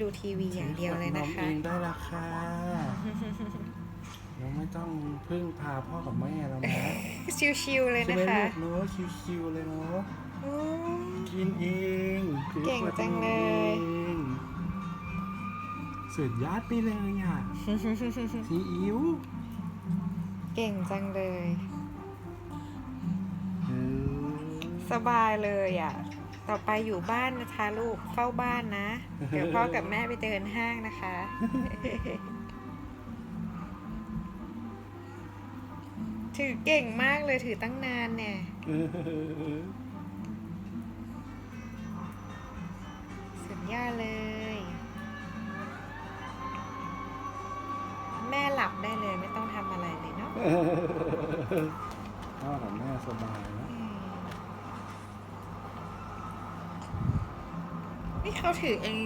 ดูทีวีอย่างเดียวเลยนะถือขคะวดมเองได้ละค่ะเราไม่ต้องพึ่งพาพ่อกับแม่แล้วนะชิวๆเลยใช่นะไหมคะลูกเนาะชิวๆเลยเนาะอืมกินเองถือเก่งขวดจังเลยนมองสุดยอดไปเลยอะซีอิ๊วเก่งจังเลยเออสบายเลยอะ ต่อไปอยู่บ้านนะคะ ลูกเฝ้าบ้านนะ เดี๋ยวพ่อกับแม่ไปเดินห้างนะคะ ถือเก่งมากเลยถือตั้งนานเนี่ยเออสุดยอดเลย แม่หลับได้เลยไม่ต้องทำอะไรเลยเนาะพ่อกับแม่สบาย ที่เขาถือเอง